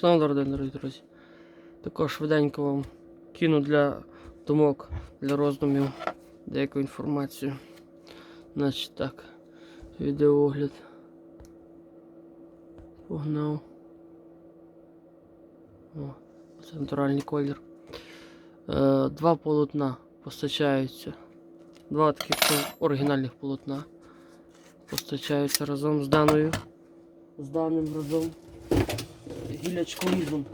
Шановні дорогі, друзі, також швиденько вам кину для думок, для роздумів деяку інформацію. Значить так, відеоогляд. Погнав. О, це натуральний колір. Е, два полотна постачаються. Два таких оригінальних полотна постачаються разом з даною. З даним разом гілячкорізом.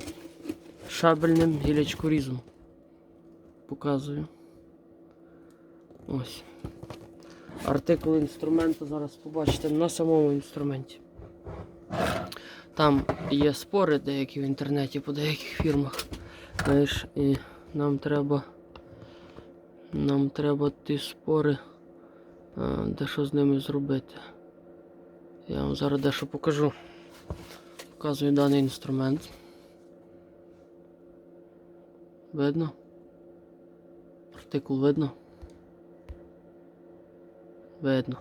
Шабельним гілячкорізом. Показую. Ось. Артикул інструменту зараз побачите на самому інструменті. Там є спори деякі в інтернеті по деяких фірмах. Знаєш, і нам треба. Нам треба ті спори. а, Дещо з ними зробити. Я вам зараз дещо покажу. Показую даний інструмент. Видно? Артикул видно? Видно.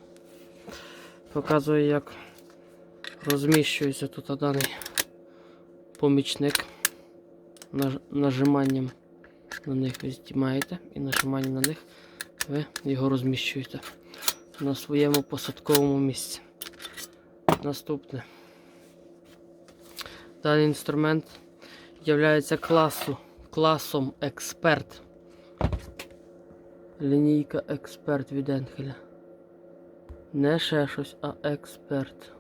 Показую, як розміщується тут даний помічник. Нажиманням на них ви здіймаєте і нажиманням на них ви його розміщуєте на своєму посадковому місці. Наступне. Даний інструмент є класу, класом експерт. Лінійка експерт від Енхеля. Не ще щось, а експерт.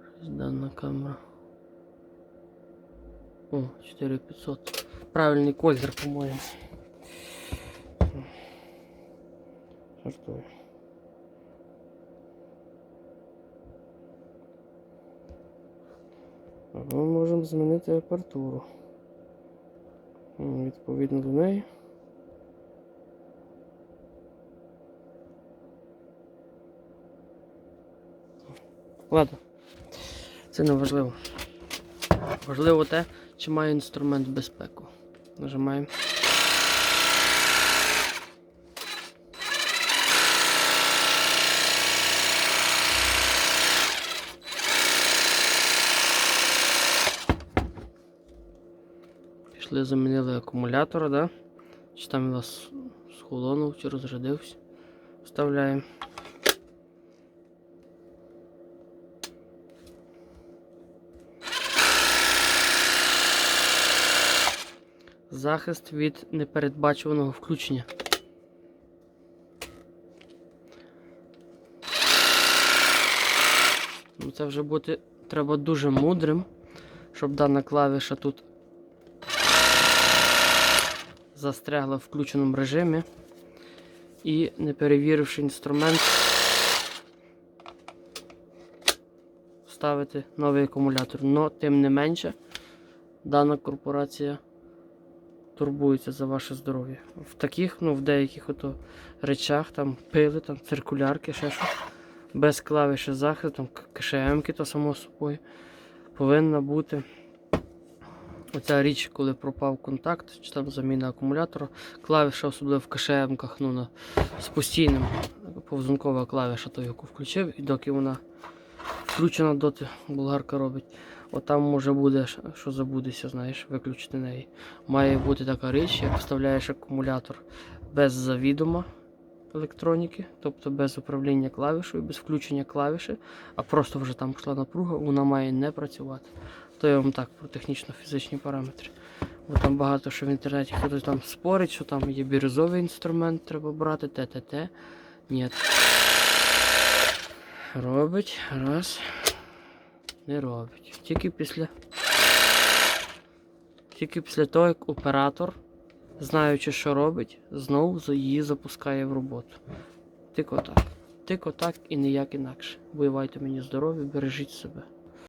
Щось дана камера. О, 4500. Правильний колір, по-моєму. Жартую. Або можемо змінити апертуру. Відповідно до неї. Ладно. Це не важливо. Важливо те, чи має інструмент безпеку. Нажимаємо. Пішли, замінили акумулятора, да? Чи там у вас схолонув, чи розрядився. Вставляємо. Захист від непередбачуваного включення. Ну, Це вже бути треба дуже мудрим, щоб дана клавіша тут застрягла в включеному режимі і не перевіривши інструмент, ставити новий акумулятор. Но тим не менше, дана корпорація турбується за ваше здоров'я. В таких, ну в деяких ото речах, там пили, там циркулярки, ще щось, без клавіші захисту, там КШМки, то само собою, повинна бути оця річ, коли пропав контакт, чи там заміна акумулятора, клавіша, особливо в КШМках, ну, на, з постійним, повзункова клавіша, то яку включив, і доки вона включена, доти болгарка робить. Отам може буде, що забудеться, знаєш, виключити неї. Має бути така річ, як вставляєш акумулятор без завідома електроніки, тобто без управління клавішою, без включення клавіші, а просто вже там пішла напруга, вона має не працювати. То я вам так про технічно-фізичні параметри. Бо там багато що в інтернеті хтось там спорить, що там є бірюзовий інструмент, треба брати, ТТТ. Ні. Робить. Раз. Не робить. Тільки після. Тільки після того, як оператор, знаючи, що робить, знову її запускає в роботу. Тільки так. Тільки так і ніяк інакше. Бувайте мені здорові, бережіть себе.